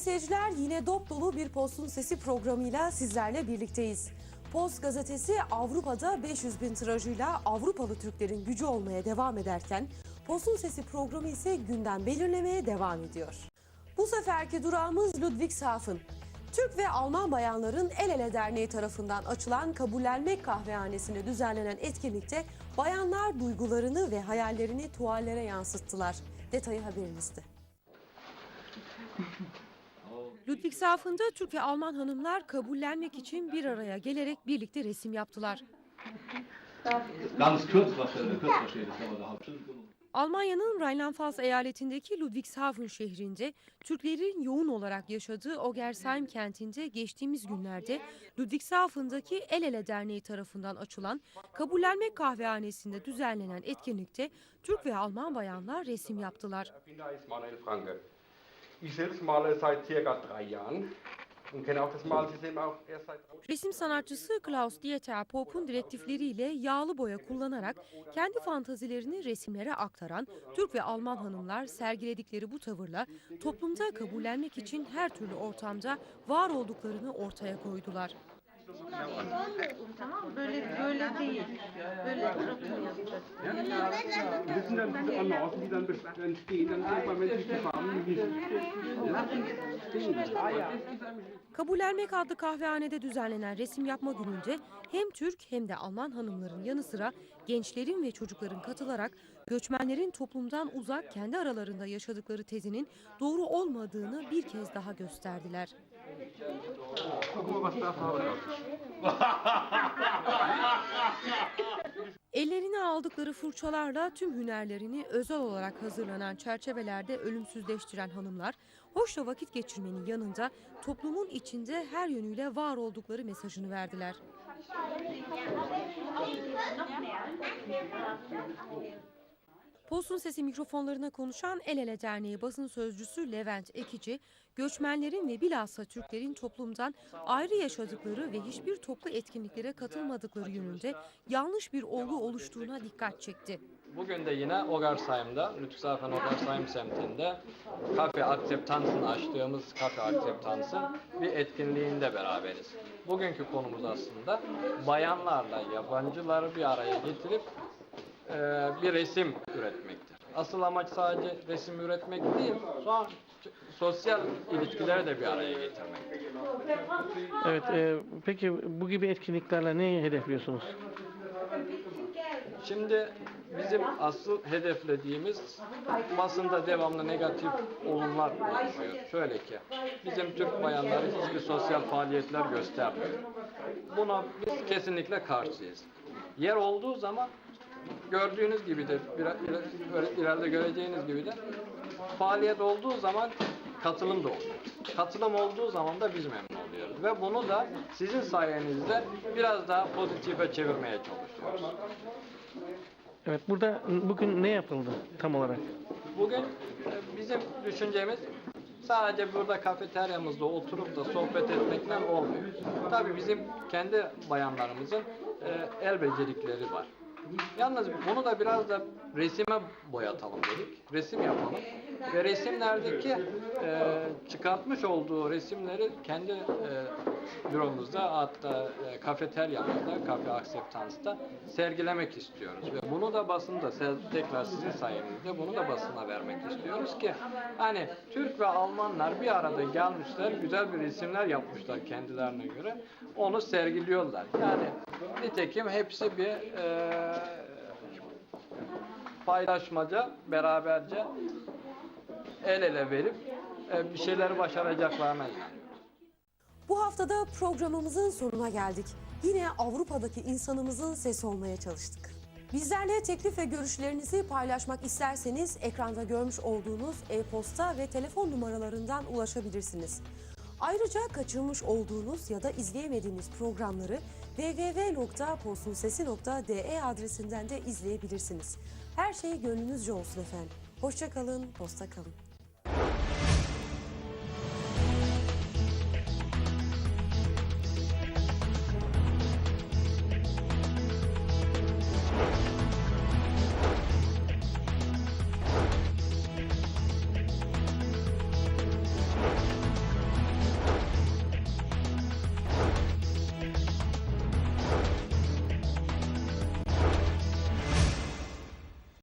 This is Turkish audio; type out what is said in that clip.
Seyirciler yine dop dolu bir Post'un Sesi programıyla sizlerle birlikteyiz. Post gazetesi Avrupa'da 500 bin tirajıyla Avrupalı Türklerin gücü olmaya devam ederken Post'un Sesi programı ise gündem belirlemeye devam ediyor. Bu seferki durağımız Ludwigshafen. Türk ve Alman bayanların El Ele Derneği tarafından açılan kabullenmek kahvehanesinde düzenlenen etkinlikte bayanlar duygularını ve hayallerini tuvallere yansıttılar. Detayı haberimizde. Ludwigshafen'da Türk ve Alman hanımlar kabullenmek için bir araya gelerek birlikte resim yaptılar. Almanya'nın Rheinland-Pfalz eyaletindeki Ludwigshafen şehrinde Türklerin yoğun olarak yaşadığı Ogersheim kentinde geçtiğimiz günlerde Ludwigshafen'daki El Ele Derneği tarafından açılan kabullenmek kahvehanesinde düzenlenen etkinlikte Türk ve Alman bayanlar resim yaptılar. Ich selbst male seit circa drei Jahren Resim sanatçısı Klaus Dieter Pop'un direktifleriyle yağlı boya kullanarak kendi fantazilerini resimlere aktaran Türk ve Alman hanımlar sergiledikleri bu tavırla toplumda kabullenmek için her türlü ortamda var olduklarını ortaya koydular. Tamam böyle böyle değil. Böyle. Das sind dann diese die dann dann irgendwann, wenn adlı kahvehanede düzenlenen resim yapma gününde hem Türk hem de Alman hanımların yanı sıra gençlerin ve çocukların katılarak göçmenlerin toplumdan uzak kendi aralarında yaşadıkları tezinin doğru olmadığını bir kez daha gösterdiler. Ellerine aldıkları fırçalarla tüm hünerlerini özel olarak hazırlanan çerçevelerde ölümsüzleştiren hanımlar, hoşça vakit geçirmenin yanında toplumun içinde her yönüyle var oldukları mesajını verdiler. Postun Sesi mikrofonlarına konuşan El Ele Derneği basın sözcüsü Levent Ekici, göçmenlerin ve bilhassa Türklerin toplumdan ayrı yaşadıkları ve hiçbir toplu etkinliklere katılmadıkları yönünde yanlış bir olgu oluştuğuna dikkat çekti. Bugün de yine Ogersheim'da, Lütfüsafen Ogersheim semtinde kafe akceptansın açtığımız kafe akceptansın bir etkinliğinde beraberiz. Bugünkü konumuz aslında bayanlarla yabancıları bir araya getirip e, bir resim üretmektir. Asıl amaç sadece resim üretmek değil, sonra sosyal ilişkileri de bir araya getirmek. Evet, e, peki bu gibi etkinliklerle neyi hedefliyorsunuz? Şimdi bizim asıl hedeflediğimiz basında devamlı negatif olumlar oluşuyor. Şöyle ki, bizim Türk bayanları hiçbir sosyal faaliyetler göstermiyor. Buna biz kesinlikle karşıyız. Yer olduğu zaman gördüğünüz gibi de biraz ileride göreceğiniz gibi de faaliyet olduğu zaman katılım da oluyor. Katılım olduğu zaman da biz memnun oluyoruz. Ve bunu da sizin sayenizde biraz daha pozitife çevirmeye çalışıyoruz. Evet, burada bugün ne yapıldı tam olarak? Bugün e, bizim düşüncemiz sadece burada kafeteryamızda oturup da sohbet etmekle olmuyor. Tabii bizim kendi bayanlarımızın e, el becerikleri var. Yalnız bunu da biraz da resime boyatalım dedik. Resim yapalım. Ve resimlerdeki e, çıkartmış olduğu resimleri kendi e, büromuzda hatta e, kafeteryamızda, kafe akseptansta sergilemek istiyoruz. Ve bunu da basında tekrar sizin sayenizde bunu da basına vermek istiyoruz ki hani Türk ve Almanlar bir arada gelmişler, güzel bir resimler yapmışlar kendilerine göre. Onu sergiliyorlar. Yani nitekim hepsi bir e, paylaşmaca, beraberce el ele verip e, bir şeyleri başaracaklarına inanıyorum. Bu haftada programımızın sonuna geldik. Yine Avrupa'daki insanımızın sesi olmaya çalıştık. Bizlerle teklif ve görüşlerinizi paylaşmak isterseniz ekranda görmüş olduğunuz e-posta ve telefon numaralarından ulaşabilirsiniz. Ayrıca kaçırmış olduğunuz ya da izleyemediğiniz programları www.postunsesi.de adresinden de izleyebilirsiniz. Her şey gönlünüzce olsun efendim. Hoşça kalın, posta kalın. Thank.